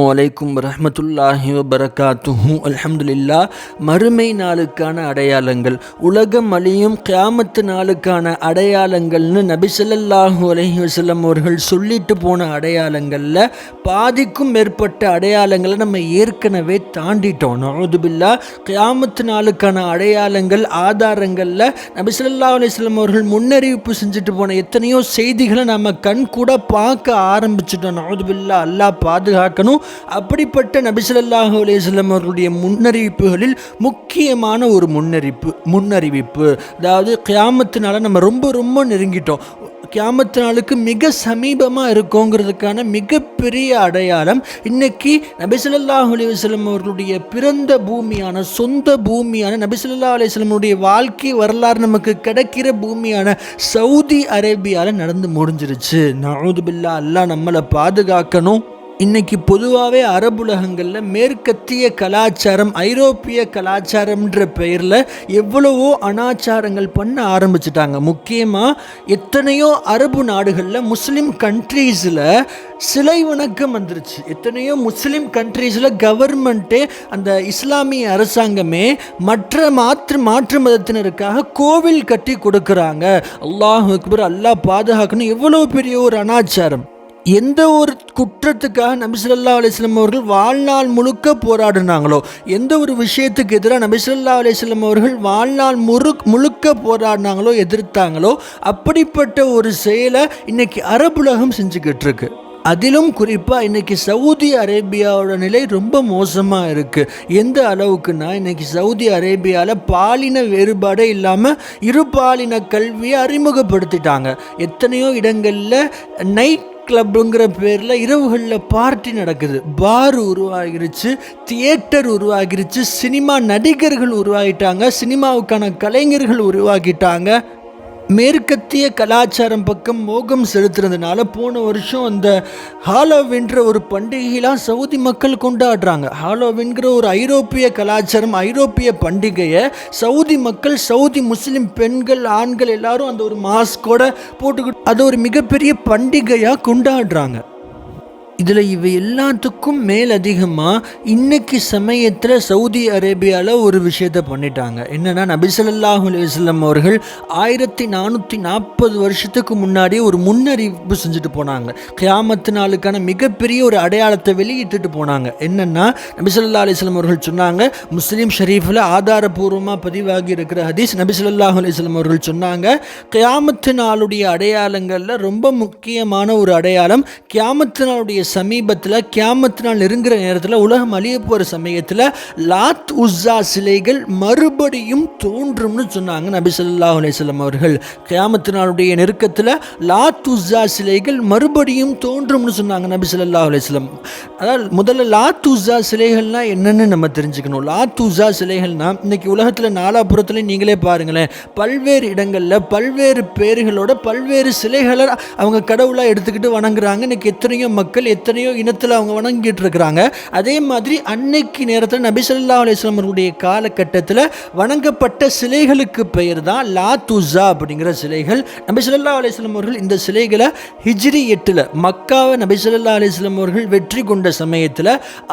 வலைக்கும் ரஹமத்துல்லாஹி வபரகாத்துஹு. அல்ஹம்துலில்லா மறுமை நாளுக்கான அடையாளங்கள் உலகம் அழியும் கியாமத்து நாளுக்கான அடையாளங்கள்னு நபிசல்லாஹூ அலஹி அலைஹி அவர்கள் சொல்லிட்டு போன அடையாளங்களில் பாதிக்கும் மேற்பட்ட அடையாளங்களை நம்ம ஏற்கனவே தாண்டிட்டோம். நவதுபில்லா கியாமத்து நாளுக்கான அடையாளங்கள் ஆதாரங்களில் நபிசல்லா அலிஸ்லம் அவர்கள் முன்னறிவிப்பு செஞ்சுட்டு போன எத்தனையோ செய்திகளை நம்ம கண் கூட பார்க்க ஆரம்பிச்சிட்டோம். நவதுபில்லா அல்லா பாதுகாக்கணும். அப்படிப்பட்ட நபிசல்லாஹு அலையம் அவர்களுடைய முன்னறிவிப்புகளில் முக்கியமான ஒரு முன்னறிப்பு முன்னறிவிப்பு. அதாவது கியாமத்தினால நம்ம ரொம்ப ரொம்ப நெருங்கிட்டோம். கியாமத்து நாளுக்கு மிக சமீபமாக இருக்கோங்கிறதுக்கான மிகப்பெரிய அடையாளம் இன்னைக்கு நபிசல்லாஹு அலிவசலம் அவர்களுடைய பிறந்த பூமியான சொந்த பூமியான நபிசல்லா அலிவலமுடைய வாழ்க்கை வரலாறு நமக்கு கிடைக்கிற பூமியான சவுதி அரேபியாவில் நடந்து முடிஞ்சிருச்சு. நவுதுபில்லா அல்லாஹ் நம்மளை பாதுகாக்கணும். இன்னைக்கு பொதுவாகவே அரபுலகங்களில் மேற்கத்திய கலாச்சாரம் ஐரோப்பிய கலாச்சாரம்ன்ற பெயரில் எவ்வளவோ அனாச்சாரங்கள் பண்ண ஆரம்பிச்சிட்டாங்க. முக்கியமாக எத்தனையோ அரபு நாடுகளில் முஸ்லீம் கண்ட்ரீஸில் சிலை வணக்கம் வந்துருச்சு. எத்தனையோ முஸ்லீம் கண்ட்ரீஸில் கவர்மெண்ட்டே அந்த இஸ்லாமிய அரசாங்கமே மற்ற மாற்று மாற்று மதத்தினருக்காக கோவில் கட்டி கொடுக்குறாங்க. அல்லாஹ் அக்பர் அல்லாஹ் பாதுகாக்கணும். எவ்வளோ பெரிய ஒரு அனாச்சாரம். எந்த ஒரு குற்றத்துக்காக நபி அலிஸ்லம் அவர்கள் வாழ்நாள் முழுக்க போராடினாங்களோ எந்த ஒரு விஷயத்துக்கு எதிராக நபி அலிஸ்லம் அவர்கள் வாழ்நாள் முழு முழுக்க போராடினாங்களோ எதிர்த்தாங்களோ அப்படிப்பட்ட ஒரு செயலை இன்னைக்கு அரபுலகம் செஞ்சுக்கிட்டு இருக்கு. அதிலும் குறிப்பாக இன்றைக்கி சவுதி அரேபியாவோட நிலை ரொம்ப மோசமாக இருக்குது எந்த அளவுக்குன்னா இன்றைக்கி சவுதி அரேபியாவில் பாலின வேறுபாடே இல்லாமல் இருபாலின கல்வியை அறிமுகப்படுத்திட்டாங்க. எத்தனையோ இடங்களில் நைட் கிளப்புங்கிற பேரில் இரவுகளில் பார்ட்டி நடக்குது. பார் உருவாகிருச்சு தியேட்டர் உருவாகிருச்சு சினிமா நடிகர்கள் உருவாகிட்டாங்க சினிமாவுக்கான கலைஞர்கள் உருவாக்கிட்டாங்க மேற்கத்திய கலாச்சாரம் பக்கம் மோகம் செலுத்துறதுனால போன வருஷம் அந்த ஹாலோவின்ற ஒரு பண்டிகையெல்லாம் சவுதி மக்கள் கொண்டாடுறாங்க. ஹாலோவின்கிற ஒரு ஐரோப்பிய கலாச்சாரம் ஐரோப்பிய பண்டிகையை சவுதி மக்கள் சவுதி முஸ்லீம் பெண்கள் ஆண்கள் எல்லாரும் அந்த ஒரு மாஸ்கோட போட்டுக்கிட்டு அதை ஒரு மிகப்பெரிய பண்டிகையாக கொண்டாடுறாங்க. இதில் இவை எல்லாத்துக்கும் மேலதிகமாக இன்னைக்கு சமயத்தில் சவுதி அரேபியாவில் ஒரு விஷயத்த பண்ணிட்டாங்க. என்னென்னா நபிசல்லாஹு அலுவலம் அவர்கள் ஆயிரத்தி நானூற்றி நாற்பது வருஷத்துக்கு முன்னாடி ஒரு முன்னறிவிப்பு செஞ்சுட்டு போனாங்க. கியாமத்து நாளுக்கான மிகப்பெரிய ஒரு அடையாளத்தை வெளியிட்டுட்டு போனாங்க. என்னென்னா நபிசல்லா அலிஸ்லாம் அவர்கள் சொன்னாங்க முஸ்லீம் ஷரீஃபில் ஆதாரபூர்வமாக பதிவாகி இருக்கிற ஹதீஸ் நபிசல்லாஹு அலிஸ்லாம் அவர்கள் சொன்னாங்க கியாமத்து நாளுடைய அடையாளங்களில் ரொம்ப முக்கியமான ஒரு அடையாளம் கியாமத்து நாளுடைய சமீபத்தில் கியாமத்து நாள் நெருங்குற நேரத்தில் உலகம் அழிய போகிற சமயத்தில் லாத் உஸ்ஸா சிலைகள் மறுபடியும் தோன்றும்னு சொன்னாங்க நபி சொல்லா அலைஹி அவர்கள். கியாமத்து நாளுடைய நெருக்கத்தில் லாத் உஸ்ஸா சிலைகள் மறுபடியும் தோன்றும்னு சொன்னாங்க நபி சொல்லா அலைஹி அதாவது முதல்ல லாத் உஸ்ஸா சிலைகள்னால் என்னென்னு நம்ம தெரிஞ்சுக்கணும். லாத் உஸ்ஸா சிலைகள்னால் இன்றைக்கி உலகத்தில் நாலாபுரத்துலையும் நீங்களே பாருங்களேன். பல்வேறு இடங்களில் பல்வேறு பேர்களோட பல்வேறு சிலைகளை அவங்க கடவுளாக எடுத்துக்கிட்டு வணங்குறாங்க. இன்னைக்கு எத்தனையோ மக்கள் எத்தனையோ இனத்தில் அவங்க வணங்கிட்டு இருக்கிறாங்க அதே மாதிரி அன்னைக்கு நேரத்தில் நபி ஸல்லல்லாஹு அலைஹி அவர்களுடைய காலகட்டத்தில் வணங்கப்பட்ட சிலைகளுக்கு பெயர் தான் லா துஸா அப்படிங்கிற சிலைகள். நபி ஸல்லல்லாஹு அலைஹி அவர்கள் இந்த சிலைகளை ஹிஜ்ரி எட்டில் மக்காவை நபி ஸல்லல்லாஹு அலைஹி அவர்கள் வெற்றி கொண்ட சமயத்தில்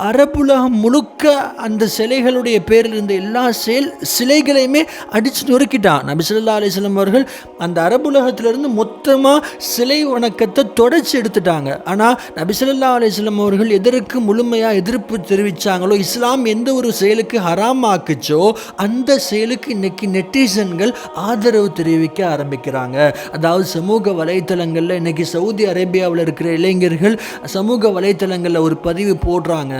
அரபுலகம் முழுக்க அந்த சிலைகளுடைய பேரில் இருந்த எல்லா செயல் சிலைகளையுமே அடித்து நொறுக்கிட்டான். நபி ஸல்லல்லாஹு அலைஹி அவர்கள் அந்த அரபுலகத்திலிருந்து மொத்தமாக சிலை வணக்கத்தை தொடச்சி எடுத்துட்டாங்க. ஆனால் நபி ஸல்லல்லாஹு அலைஹி அவர்கள் எதற்கு முழுமையாக எதிர்ப்பு தெரிவித்தாங்களோ இஸ்லாம் எந்த ஒரு செயலுக்கு ஹராம் ஆக்குச்சோ அந்த செயலுக்கு இன்னைக்கு நெட்டிசன்கள் ஆதரவு தெரிவிக்க ஆரம்பிக்கிறாங்க. அதாவது சமூக வலைத்தளங்களில் இன்னைக்கு சவுதி அரேபியாவில் இருக்கிற இளைஞர்கள் சமூக வலைத்தளங்களில் ஒரு பதிவு போடுறாங்க.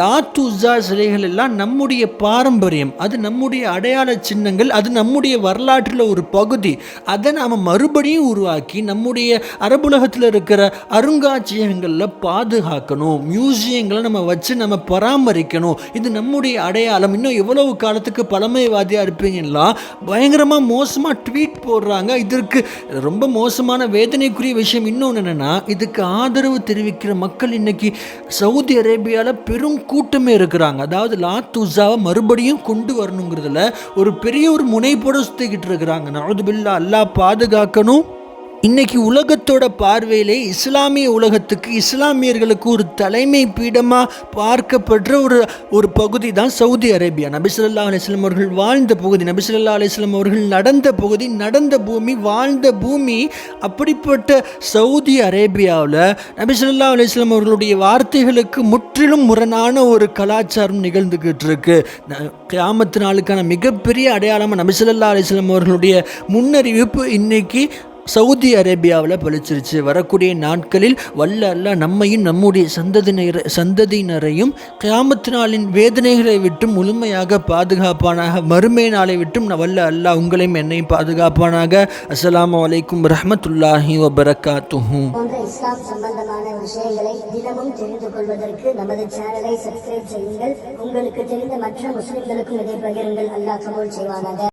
லாத்துஸா சிலைகள் எல்லாம் நம்முடைய பாரம்பரியம். அது நம்முடைய அடையாள சின்னங்கள் அது நம்முடைய வரலாற்றில் ஒரு பகுதி. அதை நாம் மறுபடியும் உருவாக்கி நம்முடைய அரபுலகத்தில் இருக்கிற அருங்காட்சியகங்களில் பாதுகாக்கணும். மியூசியங்களை நம்ம வச்சு நம்ம பராமரிக்கணும். இது நம்முடைய அடையாளம். இன்னும் எவ்வளவு காலத்துக்கு பழமைவாதியாக இருப்பீங்கன்னா பயங்கரமாக மோசமாக ட்வீட் போடுறாங்க. இதற்கு ரொம்ப மோசமான வேதனைக்குரிய விஷயம் இன்னொன்று என்னென்னா இதுக்கு ஆதரவு தெரிவிக்கிற மக்கள் இன்னைக்கு சவுதி அரேபியாவில் பெரும் கூட்டமே இருக்கிறாங்க. அதாவது லாத்துஸாவை மறுபடியும் கொண்டு வரணுங்கிறதுல ஒரு பெரிய ஒரு முனைப்போட சுற்றிக்கிட்டு இருக்கிறாங்க. நவதுபில்லா அல்லா பாதுகாக்கணும். இன்னைக்கு உலகத்தோட பார்வையிலே இஸ்லாமிய உலகத்துக்கு இஸ்லாமியர்களுக்கு ஒரு தலைமை பீடமாக பார்க்கப்படுற ஒரு ஒரு பகுதி தான் சவுதி அரேபியா. நபிசுல்லா அலிஸ்லாம் அவர்கள் வாழ்ந்த பகுதி நபிசுல்லா அலிஸ்லாம் அவர்கள் நடந்த பகுதி நடந்த பூமி வாழ்ந்த பூமி அப்படிப்பட்ட சவுதி அரேபியாவில் நபிசுல்லா அலிஸ்லாம் அவர்களுடைய வார்த்தைகளுக்கு முற்றிலும் முரணான ஒரு கலாச்சாரம் நிகழ்ந்துக்கிட்டு இருக்கு கிராமத்து நாளுக்கான மிகப்பெரிய அடையாளமாக நபிசுல்லா அலிஸ்லாம் அவர்களுடைய முன்னறிவிப்பு இன்னைக்கு சவுதி அரேபியாவில் பழிச்சிருச்சு வரக்கூடிய நாட்களில் வல்ல அல்ல நம்மையும் நம்முடைய சந்ததியினர் சந்ததியினரையும் கியாமத்து நாளின் வேதனைகளை விட்டும் முழுமையாக பாதுகாப்பானாக மறுமை நாளை விட்டும் வல்ல அல்ல உங்களையும் என்னையும் பாதுகாப்பானாக. அஸ்லாம் வலைக்கும் ரஹமத்துல்லாஹி வபரகாத்துஹும் இஸ்லாம் சம்பந்தமான விஷயங்களை தினமும் தெரிந்து கொள்வதற்கு நமது சேனலை சப்ஸ்கிரைப் செய்யுங்கள். உங்களுக்கு தெரிந்த மற்ற முஸ்லிம்களுக்கும் இதை பகிருங்கள். அல்லாஹ் கபூல் செய்வானாக.